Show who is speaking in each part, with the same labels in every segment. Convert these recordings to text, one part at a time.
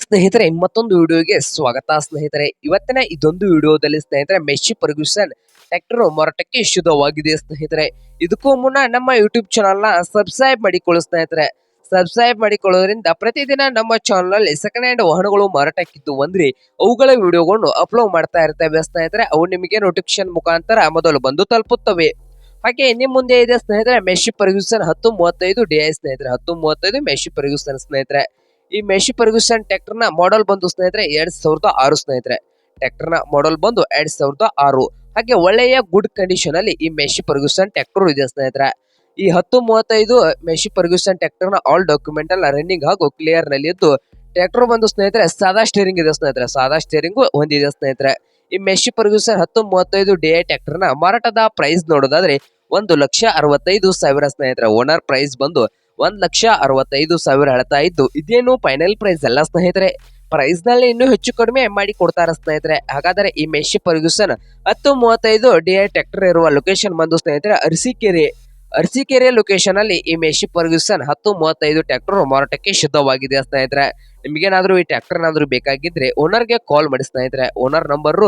Speaker 1: ಸ್ನೇಹಿತರೆ ಮತ್ತೊಂದು ವಿಡಿಯೋಗೆ ಸ್ವಾಗತ. ಸ್ನೇಹಿತರೆ, ಇವತ್ತಿನ ಇದೊಂದು ವಿಡಿಯೋದಲ್ಲಿ ಸ್ನೇಹಿತರೆ ಮೆಶಿ ಪರ್ಗ್ಯೂಸನ್ ಟ್ರ್ಯಾಕ್ಟರ್ ಮಾರಾಟಕ್ಕೆ ಶುದ್ಧವಾಗಿದೆ ಸ್ನೇಹಿತರೆ. ಇದಕ್ಕೂ ಮುನ್ನ ನಮ್ಮ ಯೂಟ್ಯೂಬ್ ಚಾನಲ್ನ ಸಬ್ಸ್ಕ್ರೈಬ್ ಮಾಡಿಕೊಳ್ಳಿ ಸ್ನೇಹಿತರೆ. ಸಬ್ಸ್ಕ್ರೈಬ್ ಮಾಡಿಕೊಳ್ಳೋದ್ರಿಂದ ಪ್ರತಿದಿನ ನಮ್ಮ ಚಾನಲಲ್ಲಿ ಸೆಕೆಂಡ್ ಹ್ಯಾಂಡ್ ವಾಹನಗಳು ಮಾರಾಟಕ್ಕಿದ್ದು ಅಂದ್ರೆ ಅವುಗಳ ವಿಡಿಯೋಗಳನ್ನು ಅಪ್ಲೋಡ್ ಮಾಡ್ತಾ ಇರ್ತವೆ ಸ್ನೇಹಿತರೆ. ಅವು ನಿಮಗೆ ನೋಟಿಫಿಕೇಶನ್ ಮುಖಾಂತರ ಮೊದಲು ಬಂದು ತಲುಪುತ್ತವೆ. ಹಾಗೆ ನಿಮ್ಮ ಮುಂದೆ ಇದೆ ಸ್ನೇಹಿತರೆ ಮೆಶಿ ಪರ್ಗ್ಯೂಸನ್ ಹತ್ತು ಮೂವತ್ತೈದು ಡಿ ಐ ಸ್ನೇಹಿತರೆ. ಹತ್ತು ಮೂವತ್ತೈದು ಮೆಶಿ ಪರ್ಗ್ಯೂಸನ್ ಸ್ನೇಹಿತರೆ. ಈ ಮೆಶಿ ಪರ್ಗ್ಯೂಷನ್ ಟ್ರ್ಯಾಕ್ಟರ್ನ ಮಾಡೆಲ್ ಬಂದು ಸ್ನೇಹಿತರೆ, ಎರಡ್ ಸಾವಿರದ ಆರು ಸ್ನೇಹಿತರೆ. ಟ್ರ್ಯಾಕ್ಟರ್ನ ಮಾಡೆಲ್ ಬಂದು ಎರಡ್ ಸಾವಿರದ ಆರು. ಹಾಗೆ ಒಳ್ಳೆಯ ಗುಡ್ ಕಂಡೀಷನ್ ಅಲ್ಲಿ ಈ ಮೆಶಿ ಪರ್ಗ್ಯೂಷನ್ ಟ್ರ್ಯಾಕ್ಟರ್ ಇದೆ ಸ್ನೇಹಿತರೆ. ಈ ಹತ್ತು ಮೂವತ್ತೈದು ಮೆಶಿ ಪರ್ಗುಸನ್ ಟ್ರ್ಯಾಕ್ಟರ್ನ ಆಲ್ ಡಾಕ್ಯುಮೆಂಟ್ ಅಲ್ಲಿ ರನ್ನಿಂಗ್ ಹಾಗೂ ಕ್ಲಿಯರ್ನಲ್ಲಿ ಇದ್ದು ಟ್ರ್ಯಾಕ್ಟರ್ ಬಂದು ಸ್ನೇಹಿತರೆ, ಸಾದಾ ಸ್ಟೇರಿಂಗ್ ಇದೆ ಸ್ನೇಹಿತರೆ. ಸಾದಾ ಸ್ಟೇರಿಂಗ್ ಹೊಂದಿದೆ ಸ್ನೇಹಿತರೆ. ಈ ಮೆಶಿ ಪರ್ಗುಸನ್ ಹತ್ತು ಮೂವತ್ತೈದು ಡಿ ಐ ಟ್ರ್ಯಾಕ್ಟರ್ನ ಮಾರಾಟದ ಪ್ರೈಸ್ ನೋಡೋದಾದ್ರೆ, ಒಂದು ಲಕ್ಷ ಅರವತ್ತೈದು ಸಾವಿರ ಸ್ನೇಹಿತರೆ. ಓನರ್ ಪ್ರೈಸ್ ಬಂದು ಒಂದ್ ಲಕ್ಷ ಅರವತ್ತೈದು ಸಾವಿರ ಹೇಳ್ತಾ ಇದ್ದು, ಇದೇನು ಫೈನಲ್ ಪ್ರೈಸ್ ಅಲ್ಲ ಸ್ನೇಹಿತರೆ. ಪ್ರೈಸ್ನಲ್ಲಿ ಇನ್ನೂ ಹೆಚ್ಚು ಕಡಿಮೆ ಮಾಡಿ ಕೊಡ್ತಾರ ಸ್ನೇಹಿತರೆ. ಹಾಗಾದ್ರೆ ಈ ಮೆಶಿ ಪರ್ಗ್ಯೂಸನ್ ಹತ್ತು ಮೂವತ್ತೈದು ಡಿ ಐ ಟ್ರ್ಯಾಕ್ಟರ್ ಇರುವ ಲೊಕೇಶನ್ ಬಂದು ಸ್ನೇಹಿತರೆ, ಅರಸೀಕೆರೆ ಅರಸೀಕೆರೆ ಲೊಕೇಶನ್ ಅಲ್ಲಿ ಈ ಮೆಶಿ ಪರ್ಗ್ಯೂಸನ್ ಹತ್ತು ಮೂವತ್ತೈದು ಟ್ರ್ಯಾಕ್ಟರ್ ಮಾರಾಟಕ್ಕೆ ಶುದ್ಧವಾಗಿದೆ ಸ್ನೇಹಿತರೆ. ನಿಮಗೇನಾದರೂ ಈ ಟ್ರ್ಯಾಕ್ಟರ್ ಏನಾದ್ರೂ ಬೇಕಾಗಿದ್ರೆ ಓನರ್ಗೆ ಕಾಲ್ ಮಾಡಿ ಸ್ನೇಹಿತರೆ. ಓನರ್ ನಂಬರ್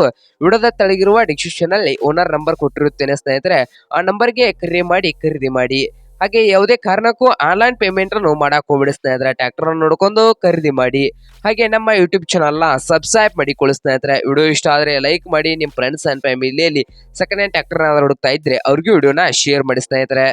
Speaker 1: ವಿಡದ ತಳಗಿರುವ ಡಿಸ್ಕ್ರಿಪ್ಷನ್ ಅಲ್ಲಿ ಓನರ್ ನಂಬರ್ ಕೊಟ್ಟಿರುತ್ತೇನೆ ಸ್ನೇಹಿತರೆ. ಆ ನಂಬರ್ಗೆ ಕರೆ ಮಾಡಿ ಖರೀದಿ ಮಾಡಿ. ಹಾಗೆ ಯಾವುದೇ ಕಾರಣಕ್ಕೂ ಆನ್ಲೈನ್ ಪೇಮೆಂಟ್ ಅನ್ನು ಮಾಡಕ್ ಹೋಗ್ಬಿಡಿ ಸ್ನೇಹಿತರೆ. ಟ್ರ್ಯಾಕ್ಟರ್ ನೋಡ್ಕೊಂಡು ಖರೀದಿ ಮಾಡಿ. ಹಾಗೆ ನಮ್ಮ ಯೂಟ್ಯೂಬ್ ಚಾನಲ್ನ ಸಬ್ಸ್ಕ್ರೈಬ್ ಮಾಡಿಕೊಳ್ಳಿ ಸ್ನೇಹಿತರೆ. ವಿಡಿಯೋ ಇಷ್ಟ ಆದ್ರೆ ಲೈಕ್ ಮಾಡಿ. ನಿಮ್ಮ ಫ್ರೆಂಡ್ಸ್ ಅಂಡ್ ಫ್ಯಾಮಿಲಿಯಲ್ಲಿ ಸೆಕೆಂಡ್ ಹ್ಯಾಂಡ್ ಟ್ರ್ಯಾಕ್ಟರ್ ಹುಡುಕ್ತಾ ಇದ್ರೆ ಅವ್ರಿಗೂ ವಿಡಿಯೋನ ಶೇರ್ ಮಾಡಿ ಸ್ನೇಹಿತರೆ.